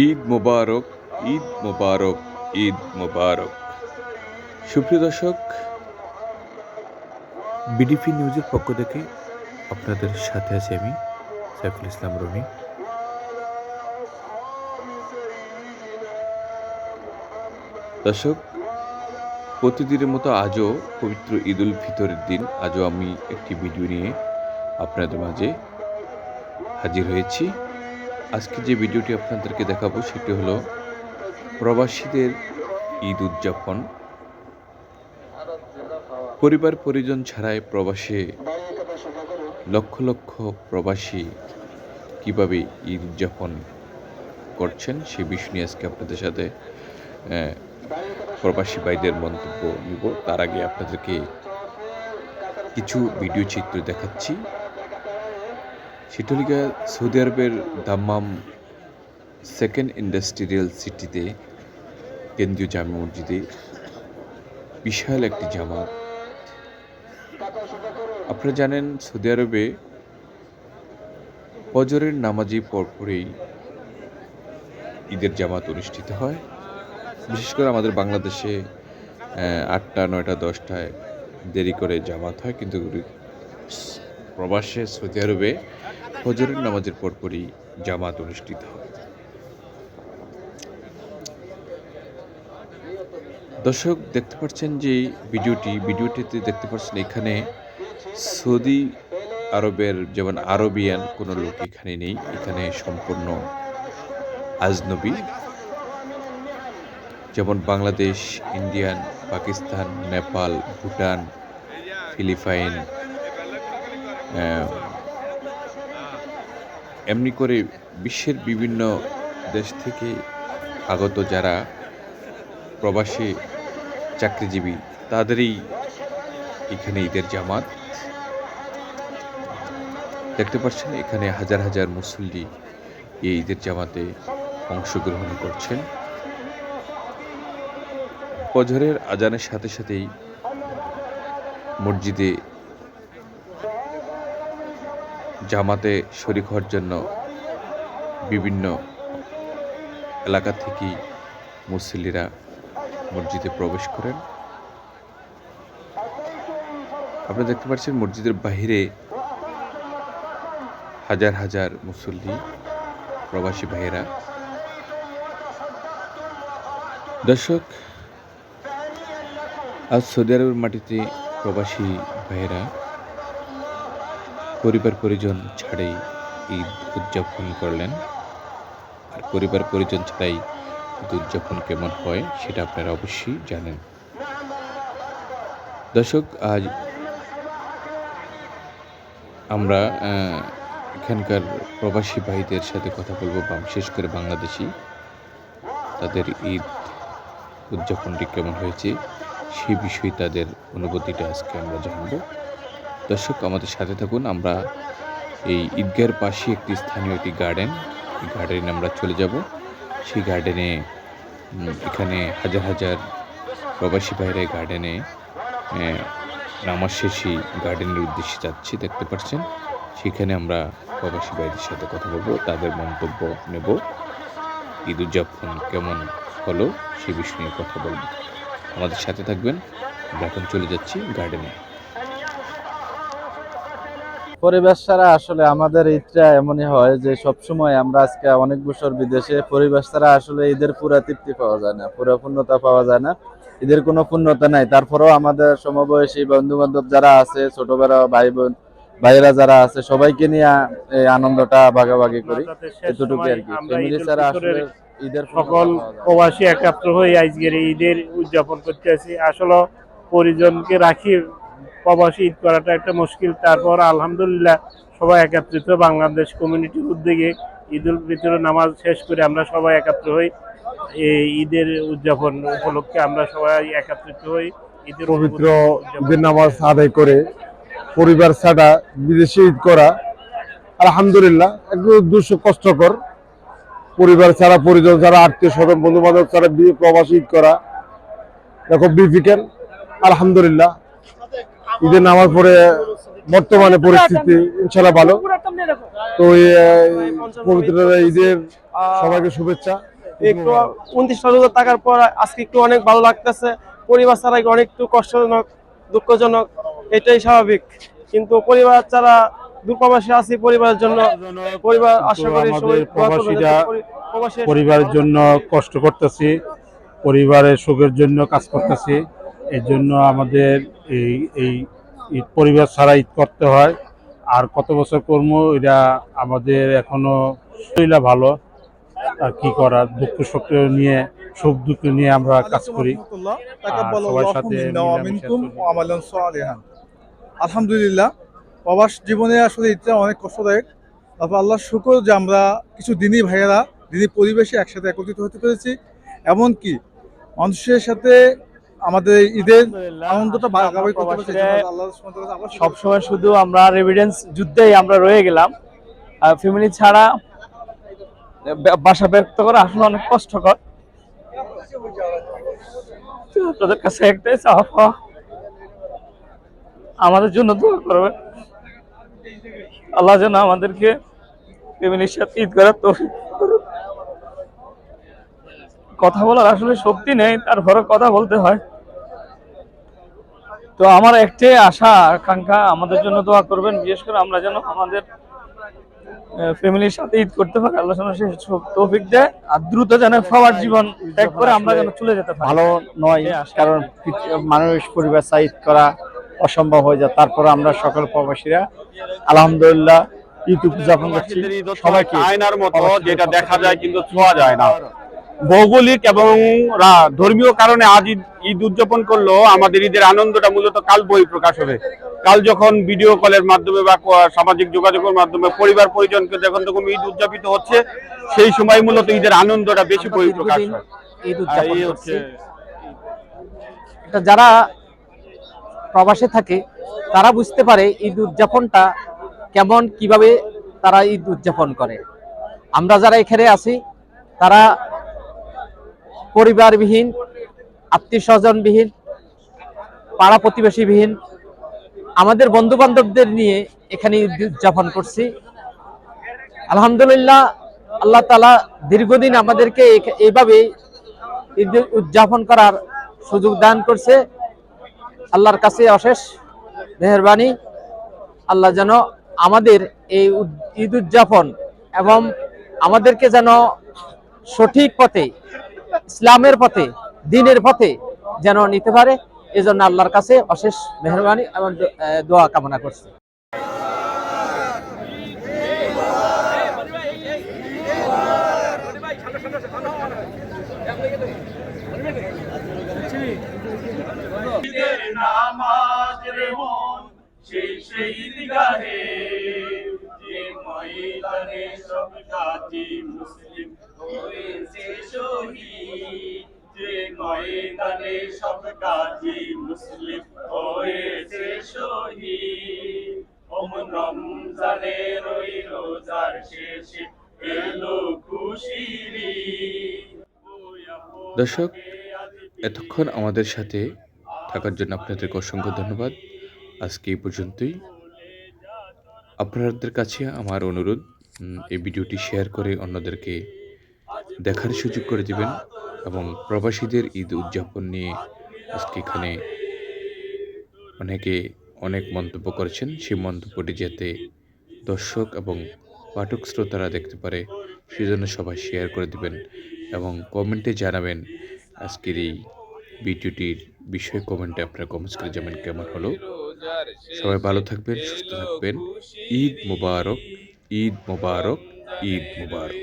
ঈদ মোবারক ঈদ মোবারক ঈদ মোবারক। সুপ্রিয় দর্শক বিডিপি নিউজের পক্ষ থেকে আপনাদের সাথে আছি আমি সাইফুল ইসলাম রনি। দর্শক প্রতিদিনের মতো আজও পবিত্র ঈদ উল ফিতরের দিন। আজও আমি একটি ভিডিও নিয়ে আপনাদের মাঝে হাজির হয়েছি। আজকে যে ভিডিওটি আপনাদেরকে দেখাবো, সেটি হলো প্রবাসীদের ঈদ উদযাপন। পরিবার, পরিজন ছাড়াই প্রবাসে লক্ষ লক্ষ প্রবাসী কীভাবে ঈদ উদযাপন করছেন, সে বিষয় নিয়ে আজকে আপনাদের সাথে প্রবাসী ভাইদের মন্তব্য নিব। তার আগে আপনাদেরকে কিছু ভিডিও চিত্র দেখাচ্ছি। সেটা সৌদি আরবের দাম্মাম সেকেন্ড ইন্ডাস্ট্রিয়াল সিটিতে কেন্দ্রীয় জামে মসজিদে বিশাল একটি জামাত। আপনারা জানেন, সৌদি আরবে ফজরের নামাজি পরপরেই ঈদের জামাত অনুষ্ঠিত হয়। বিশেষ করে আমাদের বাংলাদেশে আটটা, নয়টা, দশটায় দেরি করে জামাত হয়, কিন্তু প্রবাসে সৌদি আরবে ফজরের নামাজের পরপরই জামাত অনুষ্ঠিত হয়। দর্শক, দেখতে পাচ্ছেন যে ভিডিওটি, ভিডিওটিতে দেখতে পাচ্ছেন এখানে সৌদি আরবের যেমন আরবিয়ান কোনো লোক এখানে নেই, এখানে সম্পূর্ণ আজনবী। যেমন বাংলাদেশ, ইন্ডিয়ান, পাকিস্তান, নেপাল, ভুটান, ফিলিপাইন এমনি করে বিশ্বের বিভিন্ন দেশ থেকে আগত যারা প্রবাসী চাকরিজীবী, তাদেরই এখানে ঈদের জামাত। দেখতে পাচ্ছেন, এখানে হাজার হাজার মুসল্লি এই ঈদের জামাতে অংশগ্রহণ করছেন। ফজরের আজানের সাথে সাথেই মসজিদে জামাতে শরিক হওয়ার জন্য বিভিন্ন এলাকা থেকেই মুসল্লিরা মসজিদে প্রবেশ করেন। আপনারা দেখতে পাচ্ছেন মসজিদের বাহিরে হাজার হাজার মুসল্লি, প্রবাসী ভাইয়েরা। দর্শক, আজ সৌদি আরবের মাটিতে প্রবাসী ভাইয়েরা পরিবার পরিজন ছাড়াই ঈদ উদযাপন করলেন। আর পরিবার পরিজন ছাড়াই ঈদ উদযাপন কেমন হয় সেটা আপনারা অবশ্যই জানেন। দর্শক, আজ আমরা এখানকার প্রবাসী ভাইদের সাথে কথা বলব বা বিশেষ করে বাংলাদেশি। তাদের ঈদ উদযাপনটি কেমন হয়েছে সেই বিষয়ে তাদের অনুভূতিটা আজকে আমরা জানব। দর্শক, আমাদের সাথে থাকুন। আমরা এই ঈদগাহের পাশে একটি স্থানীয় একটি গার্ডেন এই গার্ডেনে আমরা চলে যাব। সেই গার্ডেনে এখানে হাজার হাজার প্রবাসী বাইরে গার্ডেনে নামাজ শেষে গার্ডেনের উদ্দেশ্যে যাচ্ছি, দেখতে পাচ্ছেন। সেখানে আমরা প্রবাসী ভাইদের সাথে কথা বলব, তাদের মন্তব্য নেব। ঈদ উদযাপন কেমন হলো, সে বিষয় নিয়ে কথা বলব। আমাদের সাথে থাকবেন, আমরা এখন চলে যাচ্ছি গার্ডেনে পরিবেশ ছাড়া আসলে আমাদের ঈদটা এমনই হয় যে সব সময় আমরা আজকে অনেক বছর বিদেশে পরিবেশ ছাড়া আসলে ঈদের পুরা তৃপ্তি পাওয়া যায় না পুরো পূর্ণতা পাওয়া যায় না। ঈদের কোনো পূর্ণতা নাই। তারপরেও আমাদের সমবয়সী বন্ধু বান্ধব যারা আছে ছোট বড় ভাই বোন ভাইয়েরা যারা আছে সবাইকে নিয়ে এই আনন্দটা ভাগাভাগি করি। এতটুকু আর কি। ফ্যামিলি ছাড়া আসলে ঈদের সকল। প্রবাসী একাত্র হয়ে আজকের ঈদের উদযাপন করতে আছি আসলে পরিজনকে রাখি প্রবাসী ঈদ করাটা একটা মুশকিল। তারপর আলহামদুলিল্লাহ সবাই একত্রিত। বাংলাদেশ কমিউনিটির উদ্যোগে ঈদ উল ফিতরের নামাজ শেষ করে আমরা সবাই একাত্র হই। এই ঈদের উদযাপন উপলক্ষে আমরা সবাই একত্রিত হই। ঈদের পবিত্র ঈদের নামাজ আদায় করে পরিবার ছাড়া বিদেশে ঈদ করা আলহামদুলিল্লাহ একটু দুশো কষ্টকর। পরিবার ছাড়া পরিজন ছাড়া আত্মীয় স্বজন বন্ধু বান্ধব ছাড়া প্রবাসী ঈদ করা। দেখো ডিফিকাল্ট আলহামদুলিল্লাহ। ঈদের নামার পড়ে বর্তমানে পরিস্থিতি ইনশাল্লাহ ভালো। তো পবিত্র ঈদের সবাইকে শুভেচ্ছা। একটু উনত্রিশ হাজার টাকার পর আজকে একটু অনেক ভালো লাগতেছে। পরিবার ছাড়া অনেক একটু কষ্টজনক দুঃখজনক এটাই স্বাভাবিক। কিন্তু পরিবার ছাড়া দূরপ্রবাসী আছি পরিবারের জন্য। পরিবার আশা করি প্রবাসীরা পরিবারের জন্য কষ্ট করতেছি পরিবারের সুখের জন্য কাজ করতেছি। এর জন্য আমাদের এই এই ঈদ পরিবার ছাড়া ঈদ করতে হয়। আর কত বছর কর্ম এটা আমাদের এখনও শরীরা ভালো। আর কি করা দুঃখ সুখ নিয়ে সুখ দুঃখ নিয়ে আমরা কাজ করি। সবার সাথে আলহামদুলিল্লাহ প্রবাস জীবনে আসলে এটা অনেক কষ্টদায়ক। তারপর আল্লাহ শুকর যে আমরা কিছু দিনই ভাইয়েরা দিনই পরিবেশে একসাথে একত্রিত হতে পেরেছি। এমনকি মানুষের সাথে আমাদের ঈদের আনন্দটা ভাগাভাগি করতে পেরেছি। সবসময় শুধু আমরা রেভিডেন্স যুদ্ধেই আমরা রয়ে গেলাম ফ্যামিলি ছাড়া বাসা ব্যক্ত করা আসলে অনেক কষ্টকর আপনাদের কাছে একটাই চাওয়া আমাদের জন্য দোয়া করবেন আল্লাহ যেন আমাদেরকে ফ্যামিলির সাথে ঈদ করার তৌফিক। কথা বলার আসলে শক্তি নেই তারপরে কথা বলতে হয় তো আমার একটাই আশা আকাঙ্ক্ষা আমাদের জন্য দোয়া করবেন। বিশেষ করে আমরা যেন আমাদের ফ্যামিলির সাথে ঈদ করতে পারি। আল্লাহ সব তৌফিক দেয় আর দ্রুত যেন সবার জীবন ত্যাগ করে আমরা যেন চলে যেতে পারি। ভালো নয় কারণ মানুষ পরিবার সাইড করা অসম্ভব হয়ে যায়। তারপরে আমরা সকল প্রবাসীরা আলহামদুলিল্লাহ ঈদ উদযাপন করছি। সবাইকে আয়নার মতো যেটা দেখা যায় কিন্তু ছোঁয়া যায় না। ভৌগোলিক এবং ধর্মীয় কারণে আজ ঈদ- ঈদ উদযাপন করলেও আমাদের ঈদের আনন্দটা মূলত কাল বই প্রকাশ হবে। কাল যখন ভিডিও কলের মাধ্যমে বা সামাজিক যোগাযোগের মাধ্যমে পরিবার পরিজনকে যখন তখন ঈদ উদযাপিত হচ্ছে সেই সময় মূলত ঈদের আনন্দটা বেশি বই প্রকাশ হয়। যারা প্রবাসে থাকে তারা বুঝতে পারে ঈদ উদযাপনটা কেমন কীভাবে তারা ঈদ উদযাপন করে। আমরা যারা এখানে আছি তারা পরিবারবিহীন আত্মীয় স্বজনবিহীন পাড়া প্রতিবেশীবিহীন, আমাদের বন্ধু বান্ধবদের নিয়ে এখানে ঈদ উদযাপন করছি। আলহামদুলিল্লাহ, আল্লাহ তালা দীর্ঘদিন আমাদেরকে এইভাবে ঈদ উদযাপন করার সুযোগ দান করছে। আল্লাহর কাছে অশেষ মেহরবানি। আল্লাহ যেন আমাদের এই ঈদ উদযাপন এবং আমাদেরকে যেন সঠিক পথে ইসলামের পথে, দিনের পথে যেন নিতে পারে, এজন্য আল্লাহর কাছে অশেষ মেহরবানি এবং দোয়া কামনা করছি। দর্শক, এতক্ষণ আমাদের সাথে থাকার জন্য আপনাদেরকে অসংখ্য ধন্যবাদ। আজকে এই পর্যন্তই। আপনাদের কাছে আমার অনুরোধ এই ভিডিওটি শেয়ার করে অন্যদেরকে দেখার সুযোগ করে দিবেন এবং প্রবাসীদের ঈদ উদযাপন নিয়ে আজকে এখানে অনেকে অনেক মন্তব্য করেছেন। সেই মন্তব্যটি যাতে দর্শক এবং পাঠক শ্রোতারা দেখতে পারে, সেজন্য সবাই শেয়ার করে দিবেন। এবং কমেন্টে জানাবেন আজকের এই ভিডিওটির বিষয়ে কমেন্টে আপনার কমেন্টস করে যাবেন কেমন হলো। সবাই ভালো থাকবেন, সুস্থ থাকবেন। ঈদ মুবারক, ঈদ মোবারক ঈদ মোবারক।